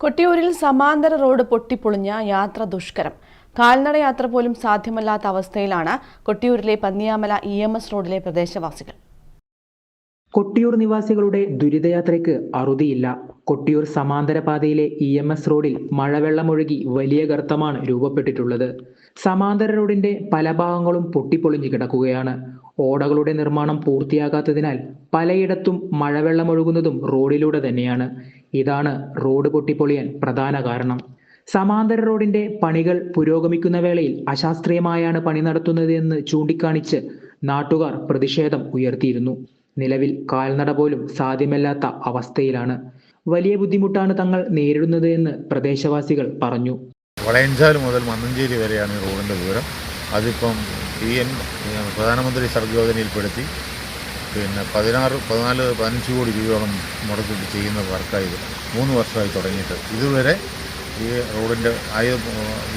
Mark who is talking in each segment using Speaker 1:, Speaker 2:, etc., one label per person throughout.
Speaker 1: കൊട്ടിയൂരിൽ സമാന്തര റോഡ് പൊട്ടിപ്പൊളിഞ്ഞ യാത്ര ദുഷ്കരം. കാൽനട യാത്ര പോലും സാധ്യമല്ലാത്ത അവസ്ഥയിലാണ് കൊട്ടിയൂരിലെ പന്നിയാമല ഇ എം എസ് റോഡിലെ പ്രദേശവാസികൾ.
Speaker 2: കൊട്ടിയൂർ നിവാസികളുടെ ദുരിതയാത്രയ്ക്ക് അറുതിയില്ല. കൊട്ടിയൂർ സമാന്തര പാതയിലെ ഇ എം എസ് റോഡിൽ മഴവെള്ളമൊഴുകി വലിയ ഗർത്തമാണ് രൂപപ്പെട്ടിട്ടുള്ളത്. സമാന്തര റോഡിന്റെ പല ഭാഗങ്ങളും പൊട്ടിപ്പൊളിഞ്ഞു കിടക്കുകയാണ്. ഓടകളുടെ നിർമ്മാണം പൂർത്തിയാകാത്തതിനാൽ പലയിടത്തും മഴവെള്ളമൊഴുകുന്നതും റോഡിലൂടെ തന്നെയാണ്. ഇതാണ് റോഡ് പൊട്ടിപ്പൊളിയാൻ പ്രധാന കാരണം. സമാന്തര റോഡിന്റെ പണികൾ പുരോഗമിക്കുന്ന വേളയിൽ അശാസ്ത്രീയമായാണ് പണി നടത്തുന്നത് എന്ന് ചൂണ്ടിക്കാണിച്ച് നാട്ടുകാർ പ്രതിഷേധം ഉയർത്തിയിരുന്നു. നിലവിൽ കാൽനട പോലും സാധ്യമല്ലാത്ത അവസ്ഥയിലാണ്. വലിയ ബുദ്ധിമുട്ടാണ് തങ്ങൾ നേരിടുന്നത് എന്ന് പ്രദേശവാസികൾ പറഞ്ഞു.
Speaker 3: വളയഞ്ചാൽ മുതൽ മന്നഞ്ചേരി വരെയാണ് ഈ റോഡിന്റെ ദൂരം അതിപ്പം പ്രധാനമന്ത്രി സർഗോധനയിൽപ്പെടുത്തി പിന്നെ പതിനാറ് പതിനാല് പതിനഞ്ച് കോടി രൂപയോളം മുടക്കിട്ട് ചെയ്യുന്ന വർക്കായത് മൂന്ന് വർഷമായി തുടങ്ങിയിട്ട്. ഇതുവരെ ഈ റോഡിന്റെ ആയ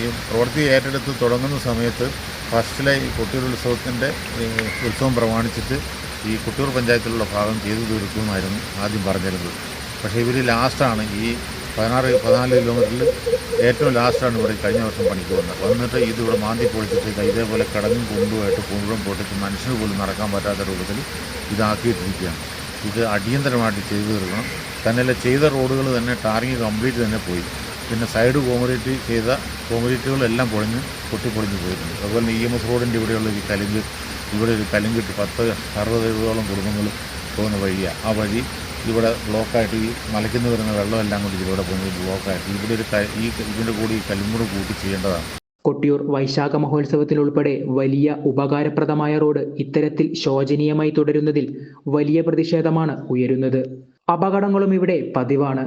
Speaker 3: ഈ പ്രവൃത്തി ഏറ്റെടുത്ത് തുടങ്ങുന്ന സമയത്ത് ഫസ്റ്റിലെ ഈ കൊട്ടിയൂർ ഉത്സവത്തിന്റെ ഉത്സവം പ്രമാണിച്ചിട്ട് ഈ കൊട്ടിയൂർ പഞ്ചായത്തിലുള്ള ഭാഗം ചെയ്തു തീർക്കുമെന്നായിരുന്നു ആദ്യം പറഞ്ഞിരുന്നത്. പക്ഷേ ഇവർ ലാസ്റ്റാണ് ഈ പതിനാറ് പതിനാല് കിലോമീറ്ററിൽ ഏറ്റവും ലാസ്റ്റാണ് ഇവിടെ കഴിഞ്ഞ വർഷം പണിക്ക് വന്നത് വന്നിട്ട് ഇതിവിടെ മാന്തി പൊളിച്ചിട്ട് ഇതേപോലെ കടങ്ങും കൊണ്ടുപോയിട്ട് മുഴുവൻ പൊട്ടിച്ച് മനുഷ്യന് പോലും നടക്കാൻ പറ്റാത്ത രൂപത്തിൽ ഇതാക്കിയിട്ടിരിക്കുകയാണ്. ഇത് അടിയന്തരമായിട്ട് ചെയ്തു തീർക്കണം. തന്നെയല്ല ചെയ്ത റോഡുകൾ തന്നെ ടാറിങ് കംപ്ലീറ്റ് തന്നെ പോയി. പിന്നെ സൈഡ് കോൺക്രീറ്റ് ചെയ്ത കോൺക്രീറ്റുകളെല്ലാം പൊളിഞ്ഞ് പൊട്ടിപ്പൊളിഞ്ഞ് പോയിട്ടുണ്ട്. അതുപോലെ ഇ എം എസ് റോഡിന്റെ ഇവിടെയുള്ള ഈ കലിങ്ക് ഇവിടെ ഒരു കലിങ്കിട്ട് പത്ത് അറുപത് എഴുപതോളം കുടുംബങ്ങൾ പോകുന്ന വഴിയാണ് ആ വഴി ഇവിടെ ബ്ലോക്കായിട്ട് ഈ മലയ്ക്കുന്ന വരുന്ന വെള്ളമെല്ലാം കൂടി ഇതിലൂടെ പോകുന്നത് ബ്ലോക്കായിട്ട് ഇവിടെ ഒരു ഈ ഇതിന്റെ കൂടി ഈ കൂട്ടി ചെയ്യേണ്ടതാണ്.
Speaker 2: കൊട്ടിയൂർ വൈശാഖ മഹോത്സവത്തിലുൾപ്പെടെ വലിയ ഉപകാരപ്രദമായ റോഡ് ഇത്തരത്തിൽ ശോചനീയമായി തുടരുന്നതിൽ വലിയ പ്രതിഷേധമാണ് ഉയരുന്നത്. അപകടങ്ങളും ഇവിടെ പതിവാണ്.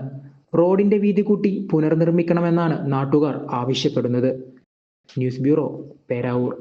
Speaker 2: റോഡിന്റെ വീതി കൂട്ടി പുനർനിർമ്മിക്കണമെന്നാണ് നാട്ടുകാർ ആവശ്യപ്പെടുന്നത്. News bureau Peravoor.